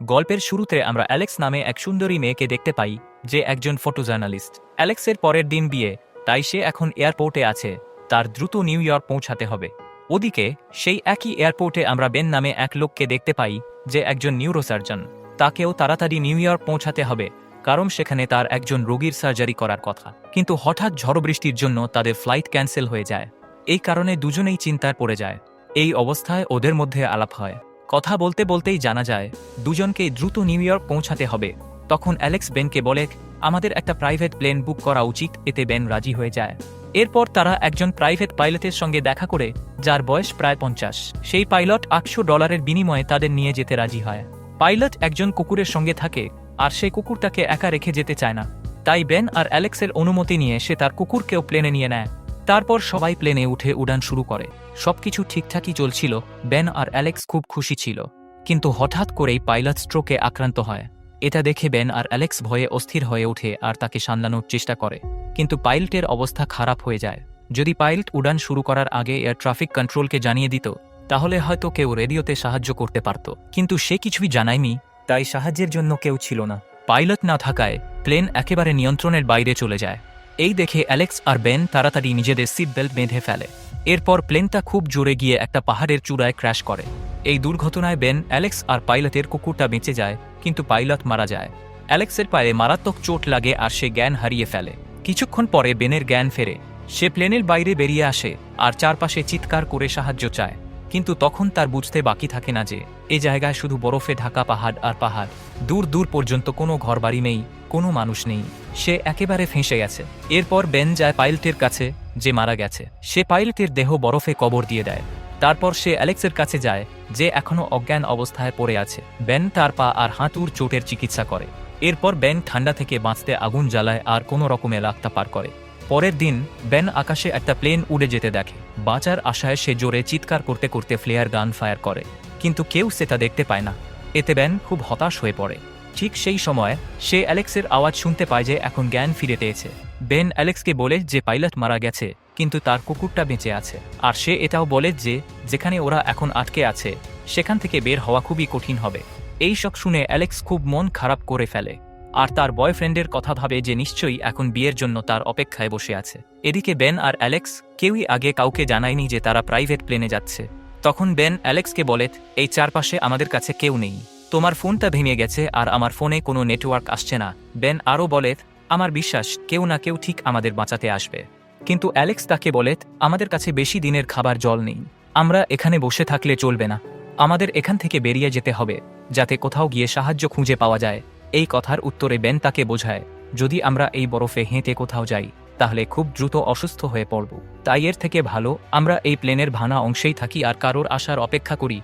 গল্পের শুরুতে আমরা অ্যালেক্স নামে এক সুন্দরী মেয়েকে দেখতে পাই, যে একজন ফটো জার্নালিস্ট অ্যালেক্সের পরের দিন বিয়ে, তাই সে এখন এয়ারপোর্টে আছে, তার দ্রুত নিউ ইয়র্ক পৌঁছাতে হবে। ওদিকে, সেই একই এয়ারপোর্টে আমরা বেন নামে এক লোককে দেখতে পাই, যে একজন নিউরোসার্জন। তাকেও তাড়াতাড়ি নিউ ইয়র্ক পৌঁছাতে হবে, কারণ সেখানে তার একজন রোগীর সার্জারি করার কথা। কিন্তু হঠাৎ ঝড় বৃষ্টির জন্য তাদের ফ্লাইট ক্যান্সেল হয়ে যায়। এই কারণে দুজনেই চিন্তায় পড়ে যায়। এই অবস্থায় ওদের মধ্যে আলাপ হয়। কথা বলতে বলতেই জানা যায় দুজনকেই দ্রুত নিউ ইয়র্ক পৌঁছাতে হবে। তখন অ্যালেক্স বেনকে বলে, আমাদের একটা প্রাইভেট প্লেন বুক করা উচিত, এতে বেন রাজি হয়ে যায়। এরপর তারা একজন প্রাইভেট পাইলটের সঙ্গে দেখা করে, যার বয়স প্রায় পঞ্চাশ। সেই পাইলট আটশো ডলারের বিনিময়ে তাদের নিয়ে যেতে রাজি হয়। পাইলট একজন কুকুরের সঙ্গে থাকে, আর সেই কুকুরটাকে একা রেখে যেতে চায় না। তাই বেন আর অ্যালেক্সের অনুমতি নিয়ে সে তার কুকুরকেও প্লেনে নিয়ে নেয়। তারপর সবাই প্লেনে উঠে উড়ান শুরু করে। সবকিছু ঠিকঠাকই চলছিল, বেন আর অ্যালেক্স খুব খুশি ছিল। কিন্তু হঠাৎ করেই পাইলট স্ট্রোকে আক্রান্ত হয়। এটা দেখে বেন আর অ্যালেক্স ভয়ে অস্থির হয়ে ওঠে আর তাকে সামলানোর চেষ্টা করে। কিন্তু পাইলটের অবস্থা খারাপ হয়ে যায়। যদি পাইলট উড়ান শুরু করার আগে এয়ার ট্রাফিক কন্ট্রোলকে জানিয়ে দিত, তাহলে হয়তো কেউ রেডিওতে সাহায্য করতে পারত। কিন্তু সে কিছুই জানায়নি, তাই সাহায্যের জন্য কেউ ছিল না। পাইলট না থাকায় প্লেন একেবারে নিয়ন্ত্রণের বাইরে চলে যায়। এই দেখে অ্যালেক্স আর বেন তাড়াতাড়ি নিজেদের সিট বেল্ট বেঁধে ফেলে। এরপর প্লেনটা খুব জোরে গিয়ে একটা পাহাড়ের চূড়ায় ক্র্যাশ করে। এই দুর্ঘটনায় বেন, অ্যালেক্স আর পাইলটের কুকুরটা বেঁচে যায়, কিন্তু পাইলট মারা যায়। অ্যালেক্সের পায়ে মারাত্মক চোট লাগে আর সে জ্ঞান হারিয়ে ফেলে। কিছুক্ষণ পরে বেনের জ্ঞান ফেরে। সে প্লেনের বাইরে বেরিয়ে আসে আর চারপাশে চিৎকার করে সাহায্য চায়। কিন্তু তখন তার বুঝতে বাকি থাকে না যে, এ জায়গায় শুধু বরফে ঢাকা পাহাড় আর পাহাড়। দূর দূর পর্যন্ত কোনো ঘরবাড়ি নেই, কোনো মানুষ নেই। সে একেবারে ফেঁসে গেছে। এরপর বেন যায় পাইলটের কাছে, যে মারা গেছে। সে পাইলটের দেহ বরফে কবর দিয়ে দেয়। তারপর সে অ্যালেক্সের কাছে যায়, যে এখনও অজ্ঞান অবস্থায় পড়ে আছে। বেন তার পা আর হাঁটুর চোটের চিকিৎসা করে। এরপর বেন ঠান্ডা থেকে বাঁচতে আগুন জ্বালায় আর কোনো রকমে রাস্তা পার করে। পরের দিন বেন আকাশে একটা প্লেন উড়ে যেতে দেখে। বাঁচার আশায় সে জোরে চিৎকার করতে করতে ফ্লেয়ার গান ফায়ার করে। কিন্তু কেউ সেটা দেখতে পায় না। এতে বেন খুব হতাশ হয়ে পড়ে। ঠিক সেই সময়, সে অ্যালেক্সের আওয়াজ শুনতে পায় যে এখন জ্ঞান ফিরে পেয়েছে। বেন অ্যালেক্সকে বলে যে পাইলট মারা গেছে, কিন্তু তার কুকুরটা বেঁচে আছে। আর সে এটাও বলে যে, যেখানে ওরা এখন আটকে আছে, সেখান থেকে বের হওয়া খুবই কঠিন হবে। এই সব শুনে অ্যালেক্স খুব মন খারাপ করে ফেলে। আর তার বয়ফ্রেন্ডের কথা ভাবে যে নিশ্চয়ই এখন বিয়ের জন্য তার অপেক্ষায় বসে আছে। এদিকে বেন আর অ্যালেক্স কেউই আগে কাউকে জানায়নি যে তারা প্রাইভেট প্লেনে যাচ্ছে। তখন বেন অ্যালেক্সকে বলে, এই চারপাশে আমাদের কাছে কেউ নেই। তোমার ফোনটা ভেঙে গেছে আর আমার ফোনে কোনো নেটওয়ার্ক আসছে না। বেন আরও বলে, আমার বিশ্বাস, কেউ না কেউ ঠিক আমাদের বাঁচাতে আসবে। কিন্তু অ্যালেক্স তাকে বলে, আমাদের কাছে বেশি দিনের খাবার জল নেই। আমরা এখানে বসে থাকলে চলবে না। আমাদের এখান থেকে বেরিয়ে যেতে হবে, যাতে কোথাও গিয়ে সাহায্য খুঁজে পাওয়া যায়। এই কথার উত্তরে বেন তাকে বোঝায়, যদি আমরা এই বরফে হেঁটে কোথাও যাই, তাহলে খুব দ্রুত অসুস্থ হয়ে পড়ব। তাই এর থেকে ভালো, আমরা এই প্লেনের ভানা অংশেই থাকি আর কারোর আসার অপেক্ষা করি।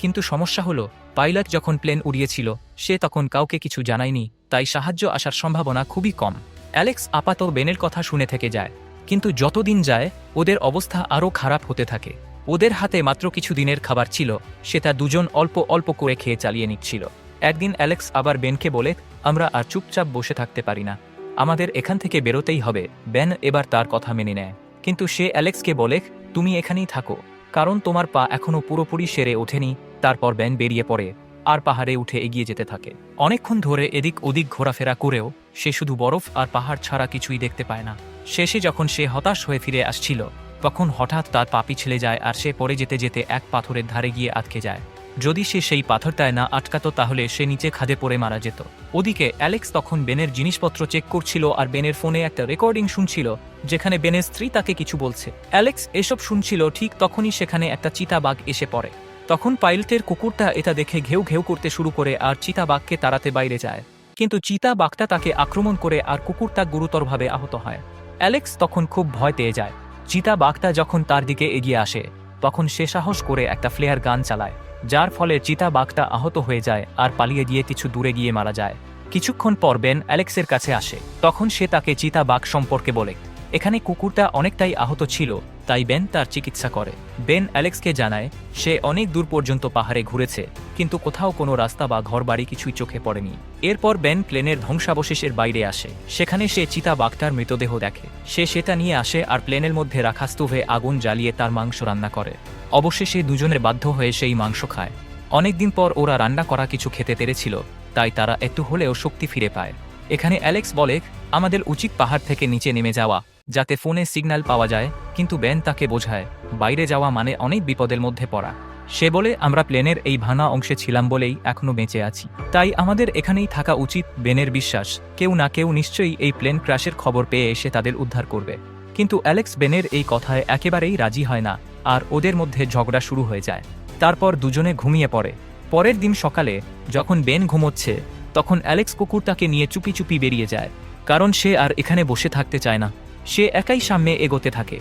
কিন্তু সমস্যা হলো, পাইলট যখন প্লেন উড়িয়েছিল, সে তখন কাউকে কিছু জানায়নি, তাই সাহায্য আসার সম্ভাবনা খুবই কম। অ্যালেক্স আপাত বেনের কথা শুনে থেকে যায়, কিন্তু যতদিন যায়, ওদের অবস্থা আরও খারাপ হতে থাকে। ওদের হাতে মাত্র কিছু দিনের খাবার ছিল সেটা দুজন অল্প অল্প করে খেয়ে চালিয়ে নিচ্ছিল। একদিন অ্যালেক্স আবার বেনকে বলে, আমরা আর চুপচাপ বসে থাকতে পারি না। আমাদের এখান থেকে বেরোতেই হবে। বেন এবার তার কথা মেনে নেয়। কিন্তু সে অ্যালেক্সকে বলে, তুমি এখানেই থাকো। কারণ তোমার পা এখনও পুরোপুরি সেরে ওঠেনি। তারপর ব্যান বেরিয়ে পড়ে আর পাহাড়ে উঠে এগিয়ে যেতে থাকে। অনেকক্ষণ ধরে এদিক ওদিক ঘোরাফেরা করেও সে শুধু বরফ আর পাহাড় ছাড়া কিছুই দেখতে পায় না। শেষে যখন সে হতাশ হয়ে ফিরে আসছিল তখন হঠাৎ তার পা পিছলে যায় আর সে পড়ে যেতে যেতে এক পাথরের ধারে গিয়ে আটকে যায়। যদি সে সেই পাথরটায় না আটকাতো, তাহলে সে নিচে খাদে পড়ে মারা যেত। ওদিকে অ্যালেক্স তখন বেনের জিনিসপত্র চেক করছিল আর বেনের ফোনে একটা রেকর্ডিং শুনছিল, যেখানে বেনের স্ত্রী তাকে কিছু বলছে। অ্যালেক্স এসব শুনছিল, ঠিক তখনই সেখানে একটা চিতাবাঘ এসে পড়ে। তখন পাইলটের কুকুরটা এটা দেখে ঘেউ ঘেউ করতে শুরু করে আর চিতাবাঘকে তাড়াতে বাইরে যায়। কিন্তু চিতা বাঘটা তাকে আক্রমণ করে আর কুকুরটা গুরুতরভাবে আহত হয়। অ্যালেক্স তখন খুব ভয় পেয়ে যায়। চিতা বাঘটা যখন তার দিকে এগিয়ে আসে, তখন সে সাহস করে একটা ফ্লেয়ার গান চালায়, যার ফলে চিতা বাঘটা আহত হয়ে যায় আর পালিয়ে গিয়ে কিছু দূরে গিয়ে মারা যায়। কিছুক্ষণ পর বেন অ্যালেক্সের কাছে আসে, তখন সে তাকে চিতা বাঘ সম্পর্কে বলে। এখানে কুকুরটা অনেকটাই আহত ছিল, তাই বেন তার চিকিৎসা করে। বেন অ্যালেক্সকে জানায়, সে অনেক দূর পর্যন্ত পাহাড়ে ঘুরেছে, কিন্তু কোথাও কোনো রাস্তা বা ঘরবাড়ি কিছুই চোখে পড়েনি। এরপর বেন প্লেনের ধ্বংসাবশেষের বাইরে আসে, সেখানে সে চিতা বাঘটার মৃতদেহ দেখে। সে সেটা নিয়ে আসে আর প্লেনের মধ্যে রাখা স্তুভে আগুন জ্বালিয়ে তার মাংস রান্না করে। অবশেষে দুজনের বাধ্য হয়ে সেই মাংস খায়। অনেকদিন পর ওরা রান্না করা কিছু খেতে পেরেছিল, তাই তারা একটু হলেও শক্তি ফিরে পায়। এখানে অ্যালেক্স বলে, আমাদের উচিত পাহাড় থেকে নিচে নেমে যাওয়া যাতে ফোনে সিগন্যাল পাওয়া যায়, কিন্তু বেন তাকে বোঝায়, বাইরে যাওয়া মানে অনেক বিপদের মধ্যে পড়া। সে বলে, আমরা প্লেনের এই ভাঙা অংশে ছিলাম বলেই এখনও বেঁচে আছি। তাই আমাদের এখানেই থাকা উচিত বেনের বিশ্বাস। কেউ না কেউ নিশ্চয়ই এই প্লেন ক্র্যাশের খবর পেয়ে এসে তাদের উদ্ধার করবে। কিন্তু অ্যালেক্স বেনের এই কথায় একেবারেই রাজি হয় না, আর ওদের মধ্যে ঝগড়া শুরু হয়ে যায়। তারপর দুজনে ঘুমিয়ে পড়ে। পরের দিন সকালে, যখন বেন ঘুমোচ্ছে, তখন অ্যালেক্স কুকুর তাকে নিয়ে চুপি চুপি বেরিয়ে যায়। কারণ সে আর এখানে বসে থাকতে চায় না। সে একাই সামনে এগোতে থাকে।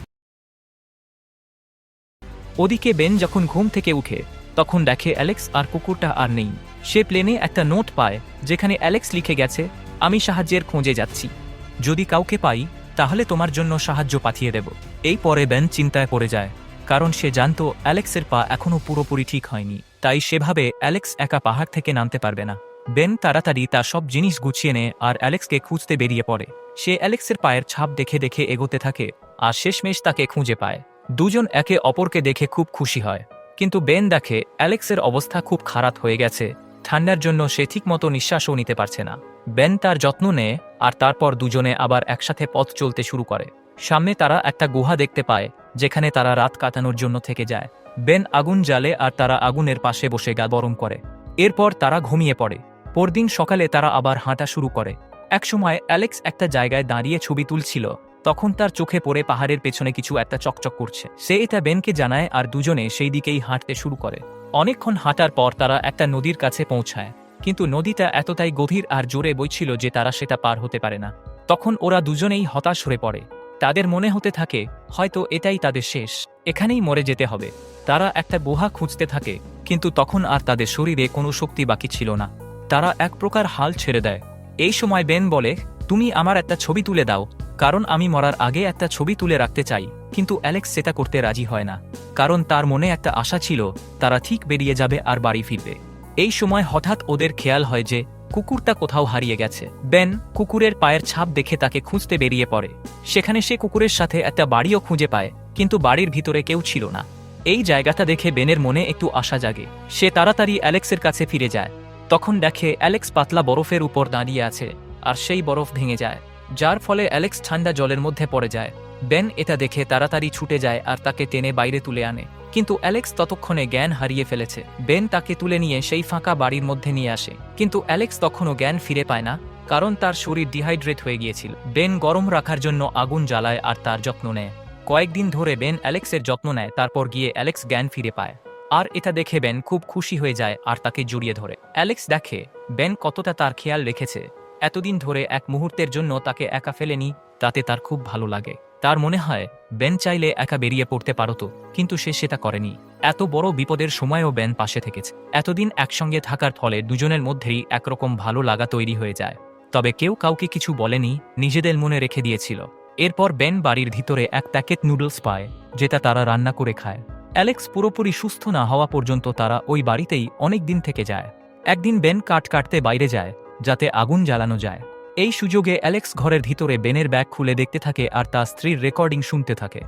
ওদিকে বেন যখন ঘুম থেকে উঠে, তখন দেখে অ্যালেক্স আর কুকুরটা আর নেই। সে প্লেনে একটা নোট পায়, যেখানে অ্যালেক্স লিখে গেছে, আমি সাহায্যের খোঁজে যাচ্ছি। যদি কাউকে পাই, তাহলে তোমার জন্য সাহায্য পাঠিয়ে দেব। এই পরে বেন চিন্তায় পড়ে যায়, কারণ সে জানত অ্যালেক্সের পা এখনও পুরোপুরি ঠিক হয়নি। তাই সেভাবে অ্যালেক্স একা পাহাড় থেকে নামতে পারবে না। বেন তাড়াতাড়ি তা সব জিনিস গুছিয়ে নেয় আর অ্যালেক্সকে খুঁজতে বেরিয়ে পড়ে। সে অ্যালেক্সের পায়ের ছাপ দেখে দেখে এগোতে থাকে আর শেষমেশ তাকে খুঁজে পায়। দুজন একে অপরকে দেখে খুব খুশি হয়। কিন্তু বেন দেখে অ্যালেক্সের অবস্থা খুব খারাপ হয়ে গেছে। ঠান্ডার জন্য সে ঠিকমতো নিঃশ্বাসও নিতে পারছে না। বেন তার যত্ন নেয় আর তারপর দুজনে আবার একসাথে পথ চলতে শুরু করে। সামনে তারা একটা গুহা দেখতে পায়, যেখানে তারা রাত কাটানোর জন্য থেকে যায়। বেন আগুন জ্বালে আর তারা আগুনের পাশে বসে গা গরম করে। এরপর তারা ঘুমিয়ে পড়ে। পরদিন সকালে তারা আবার হাঁটা শুরু করে। একসময় অ্যালেক্স একটা জায়গায় দাঁড়িয়ে ছবি তুলছিল। তখন তার চোখে পড়ে পাহাড়ের পেছনে কিছু একটা চকচক করছে। সে এটা বেনকে জানায় আর দুজনে সেই দিকেই হাঁটতে শুরু করে। অনেকক্ষণ হাঁটার পর তারা একটা নদীর কাছে পৌঁছায়। কিন্তু নদীটা এতটাই গভীর আর জোরে বইছিল যে তারা সেটা পার হতে পারে না। তখন ওরা দুজনেই হতাশ হয়ে পড়ে। তাদের মনে হতে থাকে, হয়তো এটাই তাদের শেষ। এখানেই মরে যেতে হবে। তারা একটা গুহা খুঁজতে থাকে, কিন্তু তখন আর তাদের শরীরে কোনো শক্তি বাকি ছিল না। তারা এক প্রকার হাল ছেড়ে দেয়। এই সময় বেন বলে, তুমি আমার একটা ছবি তুলে দাও, কারণ আমি মরার আগে একটা ছবি তুলে রাখতে চাই। কিন্তু অ্যালেক্স সেটা করতে রাজি হয় না, কারণ তার মনে একটা আশা ছিল, তারা ঠিক বেরিয়ে যাবে আর বাড়ি ফিরবে। এই সময় হঠাৎ ওদের খেয়াল হয় যে, কুকুরটা কোথাও হারিয়ে গেছে। বেন কুকুরের পায়ের ছাপ দেখে তাকে খুঁজতে বেরিয়ে পড়ে। সেখানে সে কুকুরের সাথে একটা বাড়িও খুঁজে পায়, কিন্তু বাড়ির ভিতরে কেউ ছিল না। এই জায়গাটা দেখে বেনের মনে একটু আশা জাগে। সে তাড়াতাড়ি অ্যালেক্সের কাছে ফিরে যায়। তখন দেখে অ্যালেক্স পাতলা বরফের উপর দাঁড়িয়ে আছে, আর সেই বরফ ভেঙে যায়, যার ফলে অ্যালেক্স ঠান্ডা জলের মধ্যে পড়ে যায়। বেন এটা দেখে তাড়াতাড়ি ছুটে যায় আর তাকে টেনে বাইরে তুলে আনে। কিন্তু অ্যালেক্স ততক্ষণে জ্ঞান হারিয়ে ফেলেছে। বেন তাকে তুলে নিয়ে সেই ফাঁকা বাড়ির মধ্যে নিয়ে আসে। কিন্তু অ্যালেক্স তখনও জ্ঞান ফিরে পায় না, কারণ তার শরীর ডিহাইড্রেট হয়ে গিয়েছিল। বেন গরম রাখার জন্য আগুন জ্বালায় আর তার যত্ন নেয়। কয়েকদিন ধরে বেন অ্যালেক্সের যত্ন নেয়, তারপর গিয়ে অ্যালেক্স জ্ঞান ফিরে পায়। আর এটা দেখে বেন খুব খুশি হয়ে যায় আর তাকে জড়িয়ে ধরে। অ্যালেক্স দেখে, বেন কতটা তার খেয়াল রেখেছে। এতদিন ধরে এক মুহূর্তের জন্য তাকে একা ফেলেনি, তাতে তার খুব ভালো লাগে। তার মনে হয়, বেন চাইলে একা বেরিয়ে পড়তে পারত কিন্তু সে সেটা করেনি। এত বড় বিপদের সময়ও বেন পাশে থেকেছে। এতদিন একসঙ্গে থাকার ফলে দুজনের মধ্যেই একরকম ভালো লাগা তৈরি হয়ে যায়। তবে কেউ কাউকে কিছু বলেনি, নিজেদের মনে রেখে দিয়েছিল। এরপর বেন বাড়ির ভিতরে এক প্যাকেট নুডলস পায়, যেটা তারা রান্না করে খায়। অ্যালেক্স পুরোপুরি সুস্থ না হওয়া পর্যন্ত তারা ওই বাড়িতেই অনেক দিন থেকে যায়। একদিন বেন কাঠ কাটতে বাইরে যায়, যাতে আগুন জ্বালানো যায়। এই সুযোগে অ্যালেক্স ঘরের ভিতরে বেনের ব্যাগ খুলে দেখতে থাকে আর তার স্ত্রীর রেকর্ডিং শুনতে থাকে।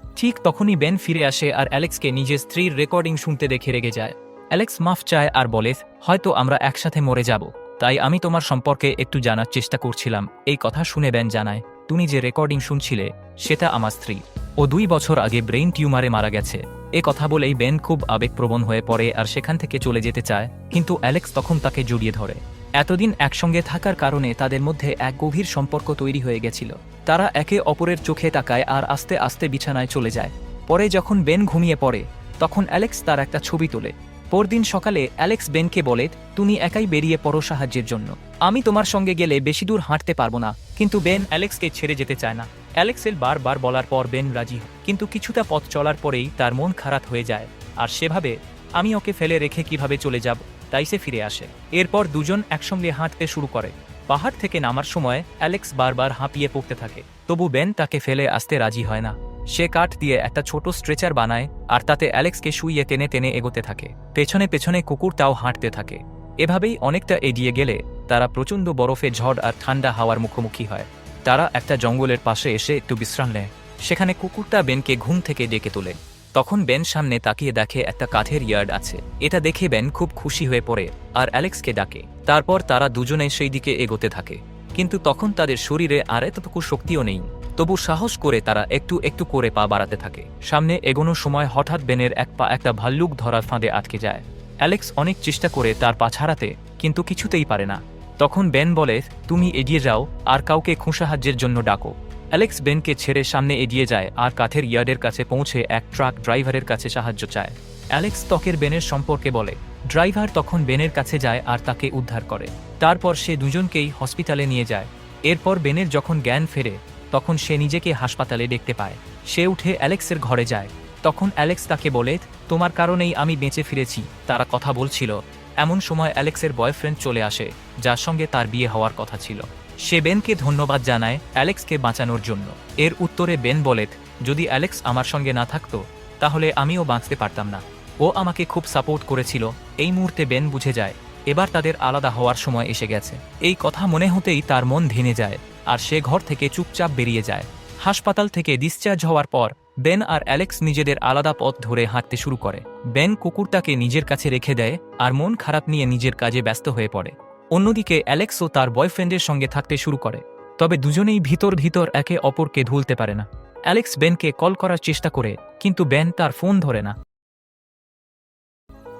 ঠিক তখনই বেন ফিরে আসে আর অ্যালেক্সকে নিজের স্ত্রীর রেকর্ডিং শুনতে দেখে রেগে যায়। অ্যালেক্স মাফ চায় আর বলে, হয়তো আমরা একসাথে মরে যাব। তাই আমি তোমার সম্পর্কে একটু জানার চেষ্টা করছিলাম। এই কথা শুনে বেন জানায়, তুমি যে রেকর্ডিং শুনছিলে, সেটা আমার স্ত্রী। ও দুই বছর আগে ব্রেইন টিউমারে মারা গেছে। এ কথা বলেই বেন খুব আবেগপ্রবণ হয়ে পড়ে আর সেখান থেকে চলে যেতে চায়, কিন্তু অ্যালেক্স তখন তাকে জড়িয়ে ধরে। এতদিন একসঙ্গে থাকার কারণে তাদের মধ্যে এক গভীর সম্পর্ক তৈরি হয়ে গেছিল। তারা একে অপরের চোখে তাকায় আর আস্তে আস্তে বিছানায় চলে যায়। পরে যখন বেন ঘুমিয়ে পড়ে, তখন অ্যালেক্স তার একটা ছবি তোলে। পরদিন সকালে অ্যালেক্স বেনকে বলে, তুমি একাই বেরিয়ে পড়ো সাহায্যের জন্য। আমি তোমার সঙ্গে গেলে বেশি দূর হাঁটতে পারব না, কিন্তু বেন অ্যালেক্সকে ছেড়ে যেতে চায় না। অ্যালেক্সের বারবার বলার পর বেন রাজি। কিন্তু কিছুটা পথ চলার পরেই তার মন খারাপ হয়ে যায়। আর সেভাবে, আমি ওকে ফেলে রেখে কীভাবে চলে যাব? তাই সে ফিরে আসে। এরপর দুজন একসঙ্গে হাঁটতে শুরু করে। পাহাড় থেকে নামার সময় অ্যালেক্স বারবার হাঁপিয়ে পড়তে থাকে। তবু বেন তাকে ফেলে আসতে রাজি হয় না। সে কাঠ দিয়ে একটা ছোট স্ট্রেচার বানায় আর তাতে অ্যালেক্সকে শুইয়ে টেনে টেনে এগোতে থাকে। পেছনে পেছনে কুকুর তাও হাঁটতে থাকে। এভাবেই অনেকটা এগিয়ে গেলে তারা প্রচণ্ড বরফে ঝড় আর ঠান্ডা হাওয়ার মুখোমুখি হয়। তারা একটা জঙ্গলের পাশে এসে একটু বিশ্রাম নেয়। সেখানে কুকুরটা বেনকে ঘুম থেকে ডেকে তোলে। তখন বেন সামনে তাকিয়ে দেখে একটা কাঠের ইয়ার্ড আছে। এটা দেখে বেন খুব খুশি হয়ে পড়ে আর অ্যালেক্সকে ডাকে। তারপর তারা দুজনে সেই দিকে এগোতে থাকে। কিন্তু তখন তাদের শরীরে আর এতটুকু শক্তিও নেই। তবু সাহস করে তারা একটু একটু করে পা বাড়াতে থাকে। সামনে এগোনোর সময় হঠাৎ বেনের এক পা একটা ভাল্লুক ধরার ফাঁদে আটকে যায়। অ্যালেক্স অনেক চেষ্টা করে তার পা ছাড়াতে, কিন্তু কিছুতেই পারে না। তখন বেন বলে, তুমি এগিয়ে যাও, আর কাউকে খুঁসাহায্যের জন্য ডাকো। অ্যালেক্স বেনকে ছেড়ে সামনে এগিয়ে যায়, আর কাঠের ইয়ার্ডের কাছে পৌঁছে এক ট্রাক ড্রাইভারের কাছে সাহায্য চায়। অ্যালেক্স ত্বকের বেনের সম্পর্কে বলে, ড্রাইভার তখন বেনের কাছে যায় আর তাকে উদ্ধার করে। তারপর সে দুজনকেই হসপিটালে নিয়ে যায়। এরপর বেনের যখন জ্ঞান ফেরে, তখন সে নিজেকে হাসপাতালে দেখতে পায়। সে উঠে অ্যালেক্সের ঘরে যায়। তখন অ্যালেক্স তাকে বলে, তোমার কারণেই আমি বেঁচে ফিরেছি। তারা কথা বলছিল। এমন সময় অ্যালেক্সের বয়ফ্রেন্ড চলে আসে, যার সঙ্গে তার বিয়ে হওয়ার কথা ছিল। সে বেনকে ধন্যবাদ জানায় অ্যালেক্সকে বাঁচানোর জন্য। এর উত্তরে বেন বলে, যদি অ্যালেক্স আমার সঙ্গে না থাকতো, তাহলে আমিও বাঁচতে পারতাম না। ও আমাকে খুব সাপোর্ট করেছিল। এই মুহূর্তে বেন বুঝে যায়, এবার তাদের আলাদা হওয়ার সময় এসে গেছে। এই কথা মনে হতেই তার মন ধেনে যায়, আর সে ঘর থেকে চুপচাপ বেরিয়ে যায়। হাসপাতাল থেকে ডিসচার্জ হওয়ার পর বেন আর অ্যালেক্স নিজেদের আলাদা পথ ধরে হাঁটতে শুরু করে। বেন কুকুরটাকে নিজের কাছে রেখে দেয় আর মন খারাপ নিয়ে নিজের কাজে ব্যস্ত হয়ে পড়ে। অন্যদিকে অ্যালেক্সও তার বয়ফ্রেন্ডের সঙ্গে থাকতে শুরু করে। তবে দুজনেই ভিতর ভিতর একে অপরকে ধুলতে পারে না। অ্যালেক্স বেনকে কল করার চেষ্টা করে, কিন্তু বেন তার ফোন ধরে না।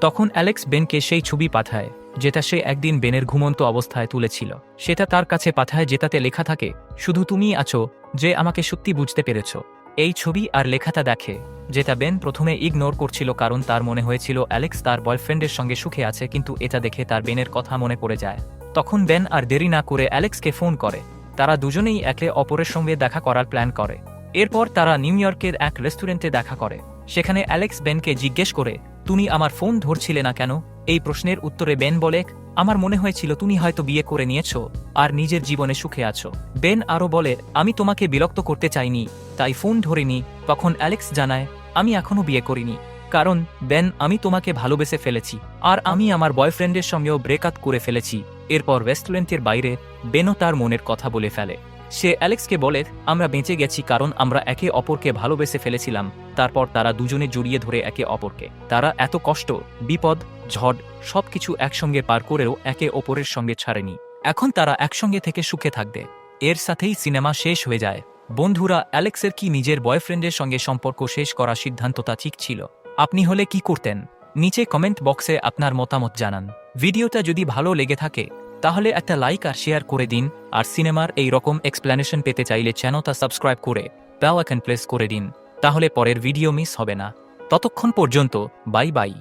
তখন অ্যালেক্স বেনকে সেই ছবি পাঠায়, যেটা সে একদিন বেনের ঘুমন্ত অবস্থায় তুলেছিল। সেটা তার কাছে পাঠায় যেটাতে লেখা থাকে, শুধু তুমিই আছো, যে আমাকে সত্যি বুঝতে পেরেছ। এই ছবি আর লেখাটা দেখে, যেটা বেন প্রথমে ইগনোর করছিল কারণ তার মনে হয়েছিল অ্যালেক্স তার বয়ফ্রেন্ডের সঙ্গে সুখে আছে কিন্তু এটা দেখে তার বেনের কথা মনে পড়ে যায়। তখন বেন আর দেরি না করে অ্যালেক্সকে ফোন করে। তারা দুজনেই একে অপরের সঙ্গে দেখা করার প্ল্যান করে। এরপর তারা নিউ ইয়র্কের এক রেস্টুরেন্টে দেখা করে। সেখানে অ্যালেক্স বেনকে জিজ্ঞেস করে, তুমি আমার ফোন ধরছিলে না কেন? এই প্রশ্নের উত্তরে বেন বলে, আমার মনে হয়েছিল তুমি হয়তো বিয়ে করে নিয়েছ, আর নিজের জীবনে সুখে আছো। বেন আরও বলে, আমি তোমাকে বিরক্ত করতে চাইনি, তাই ফোন ধরিনি। তখন অ্যালেক্স জানায়, আমি এখনও বিয়ে করিনি, কারণ বেন, আমি তোমাকে ভালোবেসে ফেলেছি, আর আমি আমার বয়ফ্রেন্ডের সঙ্গেও ব্রেকআপ করে ফেলেছি। এরপর রেস্টুরেন্টের বাইরে, বেনও তার মনের কথা বলে ফেলে। সে অ্যালেক্সকে বলে, আমরা বেঁচে গেছি কারণ আমরা একে অপরকে ভালোবেসে ফেলেছিলাম। তারপর তারা দুজনে জড়িয়ে ধরে একে অপরকে। তারা এত কষ্ট, বিপদ, ঝড় সবকিছু একসঙ্গে পার করেও একে অপরের সঙ্গে ছাড়েনি। এখন তারা একসঙ্গে থেকে সুখে থাকবে। এর সাথেই সিনেমা শেষ হয়ে যায়। বন্ধুরা, অ্যালেক্সের কি নিজের বয়ফ্রেন্ডের সঙ্গে সম্পর্ক শেষ করার সিদ্ধান্তটা ঠিক ছিল? আপনি হলে কি করতেন? নিচে কমেন্ট বক্সে আপনার মতামত জানান। ভিডিওটা যদি ভালো লেগে থাকে তাহলে একটা লাইক আর শেয়ার করে দিন, আর সিনেমার এই রকম এক্সপ্লেনেশন পেতে চাইলে চ্যানেলটা সাবস্ক্রাইব করে বেল আইকন প্লেস করে দিন, তাহলে পরের ভিডিও মিস হবে না। ততক্ষণ পর্যন্ত বাই বাই